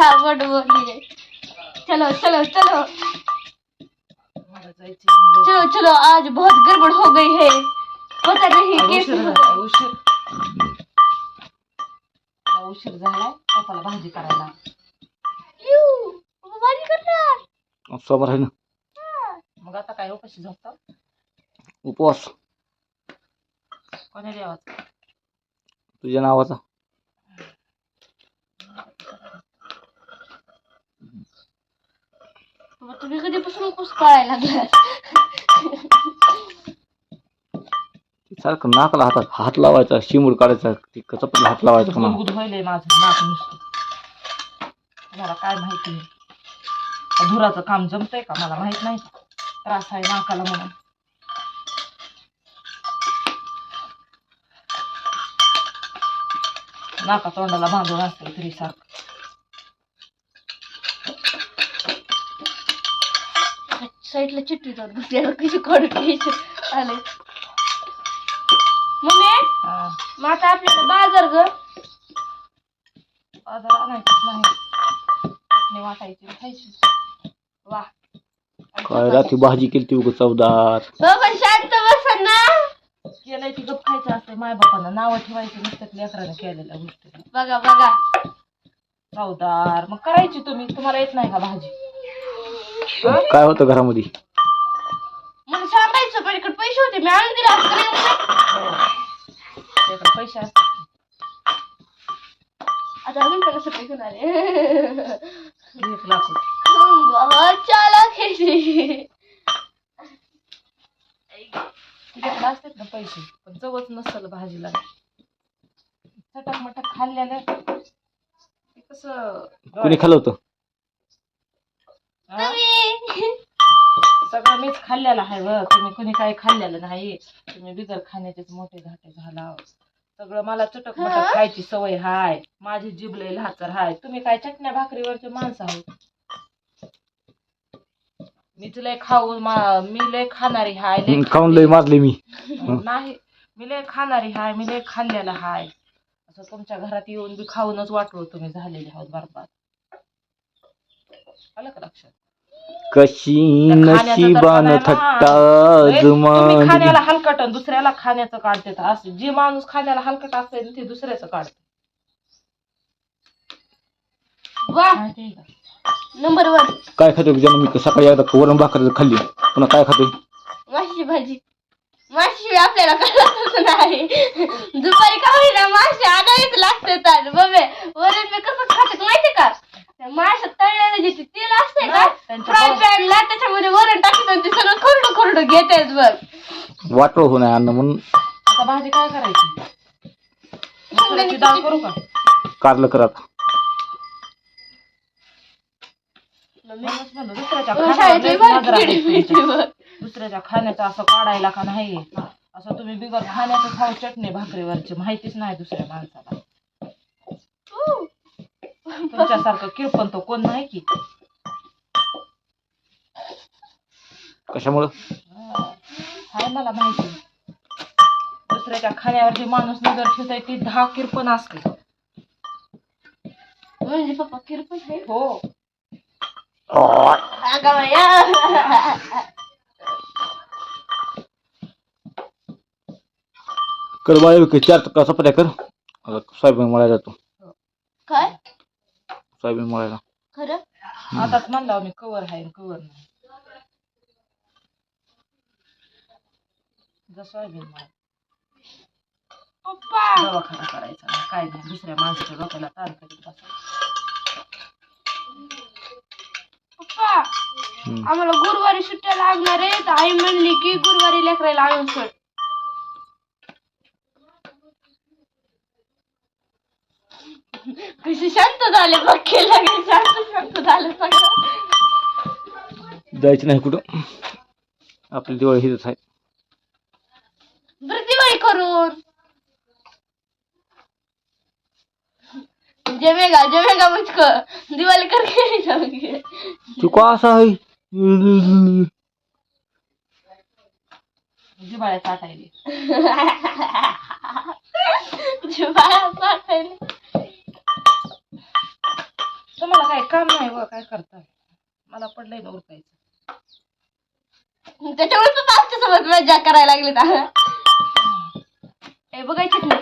फटाफट बोलिए चलो चलो चलो. चलो चलो आज बहुत गड़बड़ हो गई है. पता नहीं कैसे उशीर उशीर. झालाय पप्पाला भाजी करायला. भाजी करणार? सोमवार आहे ना. मग आता काय उपाशी झोपता? उपवास. कोण्या देवाचा? तुझ्या नावाचा. बाबा, तुम्ही कधीपासून कळायला लागला सारखं नाकाला हातात हात लावायचा शिमूड काढायचा ती कचपला हात लावायचा का ना गुदगुद व्हायलंय माझं नाक नुसतं. मला काय माहिती नाही. धुराचं काम जमतंय का? मला माहीत नाही. त्रास आहे नाकाला म्हणून. नाका तोंडाला बांधून असते तरी सारखं. साईडला चिठ्ठी जाऊन बसल्यावर कशी काढून घ्यायची आले. मम्मी हा. मग आता आपल्याला बाजार ग. बाजार आणायचंच नाही. वाटायची खायची. वा. काय रात्री भाजी केली ती उगं चवदार. शांत बस ना. केलंय ती गप खायचं असते माय बापानं नावं ठेवायची नुसतं लेकरानं केलेल्या गोष्टी बघा बघा. चवदार. मग करायची तुम्ही. तुम्हाला येत नाही का भाजी? काय होतं घरामध्ये? मला सांगायचं पण इकडे पैसे होते मी आणून दिला असतं पैसे असतात. आता अजून आले. एक लाख. बहुत चालाक है. तिच्याकडे असतात ना पैसे पण चवच नसल भाजीला. चटक मटक खाल्ल्यानं ते कसं कोणी खाल्लं होतं? सगळं मीच खाल्लेलं आहे व तुम्ही कोणी काही खाल्लेलं नाही. तुम्ही बिगर खाण्याचेच मोठे घाटे झाला सगळं मला चटक? मटक खायची सवय हाय. माझी जीभ लय लहाचर हाय. तुम्ही काय चटण्या भाकरीवरचे माणसं आहोत? मीच लय खाऊन मा- मी लय खाणारी हाय खाऊन लय मारले मी. नाही मी लय खाणारी हाय मी लय खाल्लेलं हाय. असं तुमच्या घरात येऊन बी खाऊनच वाटलो तुम्ही झालेले आहोत बरबाद. आलं का लक्षात? कशी नशिबान थट्टा. तुम्ही खाण्याला हलकट आणि दुसऱ्याला खाण्याचं काढते असं जे माणूस खाण्याला हलकट असते ते दुसऱ्याचं काढते. वा? Number one. काय खातोय जन्म? मी सकाळी एकदा वरण भाकर खाल्ली. पुन्हा काय खातोय? माशी भाजी. माशी आपल्याला कळतच नाही. दुपारी का होईना माशी आणावीच लागते तर बघे वरण मी कसं खाते माहिती का? माशात तळलेलं जे तेल असते का त्यांच्या फ्राय पॅनला त्याच्यामध्ये वरण टाकतात आणि ते सगळं खरडू खरडू घेतेच बघ. वाटलं हो नाही अन्न म्हणून. आता भाजी काय करायची? मसुराची डाळ करू का? कारलं करत म्हणूनच म्हणलं, दुसऱ्याच्या नजर तुमच्या. दुसऱ्याच्या खाण्याचं असं काढायला का नाही असं तुम्ही बिगर खाण्याचं खाऊ चटणी भाकरीवरची माहितीच नाही दुसऱ्या माणसाला. तुमच्यासारखं किरपण तो कोण नाही की? कशामुळं? हाय मला माहिती. दुसऱ्याच्या खाण्यावर जे माणूस नजर ठेवतोय ती दहा किरपण असते. म्हणजे पप्पा किरपण आहे? हो. कर बाय चार का चपात्या कर. आता सोयाबीन मळायला जातो. काय? सोयाबीन मळायला. खरं? आताच म्हणला मी कवर आहे कवर नाही. जसं सोयाबीन मला पप्पा! दवाखाना करायचा. नाही, काय नाही दुसऱ्या माणसाच्या डोक्याला ताण करीत बसायचं. पप्पा! हम्म. आम्हाला गुरुवारी सुट्ट्या लागणार आहे तर आई म्हणली की गुरुवारी लेकरायला आणून सोड कशी शांत झाले बघ केलं झालं सगळं. जायचं नाही कुठं. आपली दिवाळी हिरच आहे. बरं दिवाळी करून. जमेगा जमेगा मुझको दिवाळी करके नहीं जाऊंगी तू का असा आहे? जिव्हाळ्या चाटायले जिव्हाळा चाटायला. काम नाही व काय करताय मला पडलंय ना उरकायचं. त्याच्यामुळे तू आमच्यासोबत मजा करायला लागली हे बघायचीच नाही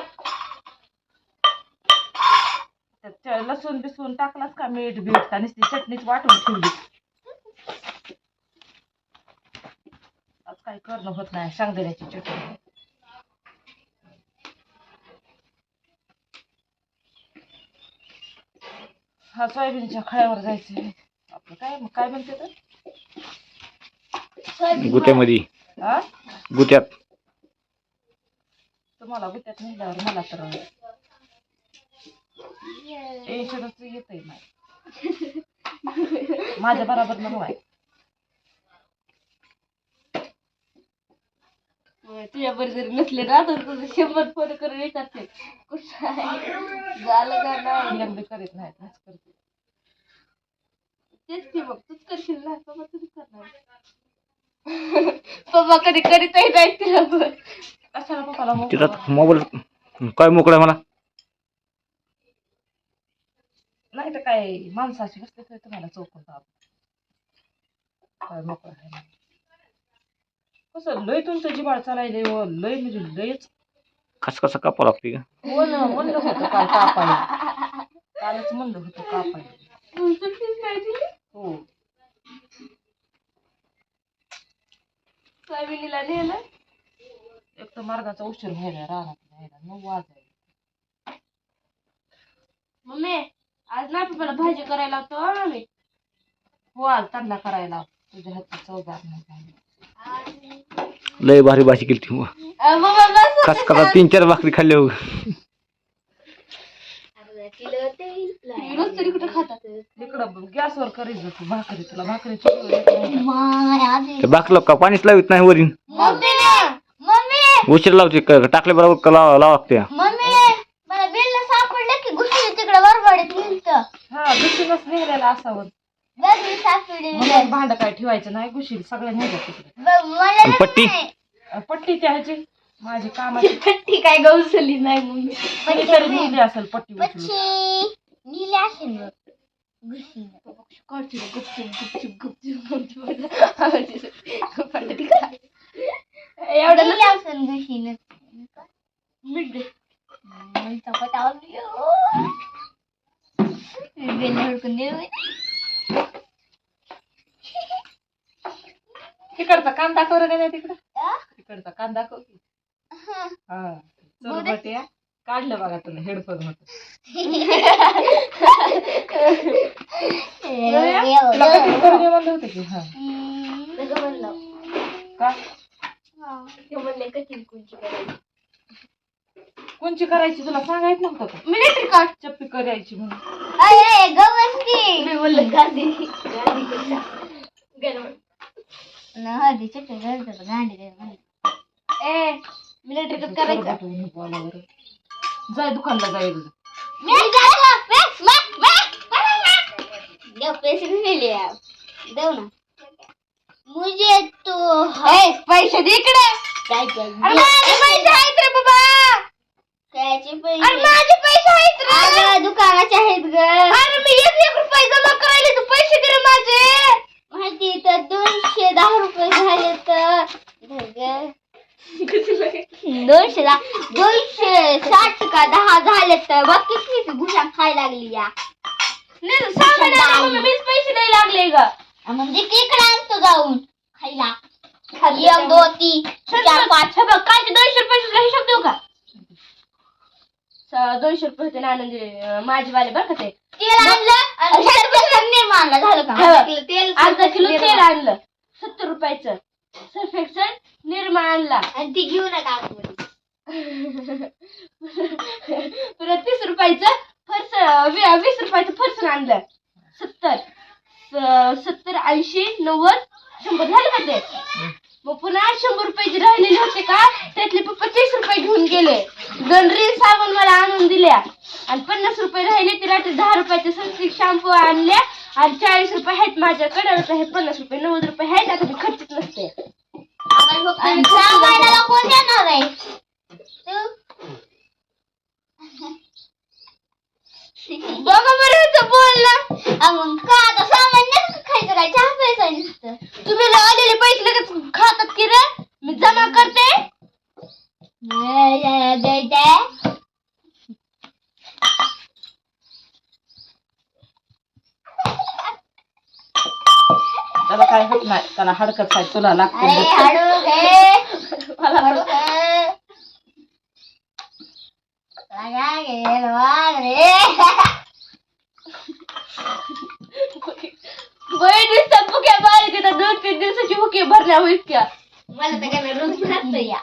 त्यात च- लसूण बिसून टाकलाच का मीठ बीठ का नुसती चटणीच वाटून ठेवली? आज काही करणं होत नाही शेंगदाण्याची चटणी. हा सोयाबीनच्या खळ्यावर जायचं आपलं काय मग? काय म्हणते तर? गुत्यामध्ये. हा? गुत्यात. तुम्हाला गुत्यात निघल्यावर मला तर टेन्शनच येतंय नाही माझ्या बरोबर नको आहे तुझ्या बरोबर जरी नसले ना तर तुझं शंभर फोन करून विचारते कुठं आहे? झालं का नाही? करीत करते. तेच की मग तूच करशील ना पप्पा तूच करणार. पप्पा कधी करीतही नाही तिला पण. कशाला पप्पाला मोकळं तिथं मोबाईल काय मोकळा मला? नाही तर काय माणसाची कसले तरी तुम्हाला चौकून काय मोकळं आहे. कसं लय तुमचं जिबाळ चालायले हो लय म्हणजे लयच. कस कसं कापावं लागते का? हो ना म्हणलं होतं काल कापायला. कालच म्हणलं होतं कापायला. दिली? हो. सोयाबीनीला नेलं. एक तर मार्गाचा उशीर व्हायला राहणार व्हायला नऊ वाजायला मम्मी आज ना पप्पाला भाजी करायला होतो आम्ही हो आज त्यांना करायला तुझ्या हातची चवदार नाही. लय भारी भाजी केली ती कस कसा तीन चार भाकरी खाल्ले हो रोज तरी कुठं खातात? इकडं गॅसवर करीत जा तू भाकरी तुला आहे का? ते भाकलं का पाणीच लावित नाही मम्मी मम्मी! उशीर लावते क- टाकल्या बरोबर का लावा लावा लागते. मम्मी मला बिल सापडलं की घुसली तिकडे बरबडीत गेलतं हा दुसरीनच नेलेला असावं. बघ सापडली. म्हणून भांड काय ठेवायचं? नाही गुशील सगळं नेलं तिकडे. मला आणि पट्टी? अ, पट्टी त्या ह्याची माझी कामाची. पट्टी काय गवसली नाही मम्मी. नेली असेल पट्टी उचलून. पक्षी नीले असेल बघ घुसली काढते गुपचूप गुपचूप गुपचूप एवढं नीले असेल घुशीन मीठ दे बेल हुडकून दे तिकडचा कांदा कर का नाही तिकडं तिकडचा कांदा कर. हा काढलं बघा तुला हेडफोन होत तुला कधी करून म्हणलं होतं की हा का कोणची करायची तुला सांगायचं नव्हतं का मिलिटरी कार्ड चप्पी करायची म्हणून अरे गवसकी मी बोललो गांधी गादी कशा हळदी चटणी गांडी ए मिलिटरी कट करायचं. चुरबट जाय दुकानला जाय तुझं देव पैसे दिले देव ना. मुझे तो पैसे दे इकडे. माझे पैसे. आहेत रे बाबा. कायचे पैसे. अरे माझे पैसे आहेत रे. अगं दुकानाचे आहेत ग. अरे मी एक एक रुपये जमा करायले तू पैसे दे रे माझे. माहिती तर दोनशे दहा रुपये झाले तर. दोनशे दहा. दोनशे साठ का दहा झाले तर बघ किती घुसा खायला लागली या मीच पैसे द्यायला लागले ग म्हणजे इकडे आणतो जाऊन. खायला. एक दोन तीन चार पाच. हे बघ काय ते दोनशे रुपये तुला हिशोब देऊ का? स- दोनशे रुपये होते ना आनंदी अं, माझे वाले बरं का ते. तेल आणलं निर्माण झालं का? तेल अर्धा किलो तेल आणलं. सत्तर रुपयाचं. सर्फ एक्सल निरमा आणला. आणि ती घेऊ नका परत तीस रुपयाचं फरस वी- वीस रुपयाचं फरसन आणलं. सत्तर. सत्तर ऐंशी नव्वद शंभर झालं का ते? मग पुन्हा शंभर रुपये जे राहिलेले होते का त्यातले पप्पा तीस रुपये घेऊन गेले. दोन रील साबण मला आणून दिल्या. आणि पन्नास रुपये राहिले ते रात्री दहा रुपयाचे सनस्क्रीन शॅम्पू आणल्या. आणि चाळीस रुपये आहेत माझ्याकडे आता हे पन्नास रुपये नव्वद रुपये आहेत आता मी खर्चच नसते. कोण देणार आहे. बघा बरं ह्याचं बोलणं मग का आता सामान्य खायचं? काय चहा प्यायचा नुसतं? तुम्ही लय आलेले पैसे लगेच खातात की रे? मी जमा करते. त्याला काय होत नाही त्याला हडकत आहे तुला अरे लागते घे हाडू घे दिसतात बुक्या बारीक येतात दोन तीन दिवसाची बुके भरल्या होईल क्या मला तर काय रोज लागतं या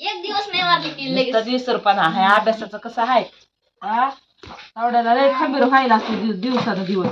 एक दिवस नाही वाटत की लगेच नुसतं दिवसरपणा आहे अभ्यासाचं कसं आहे हा आवडायला लय खंबीर व्हायला असतो दिवसानं दिवस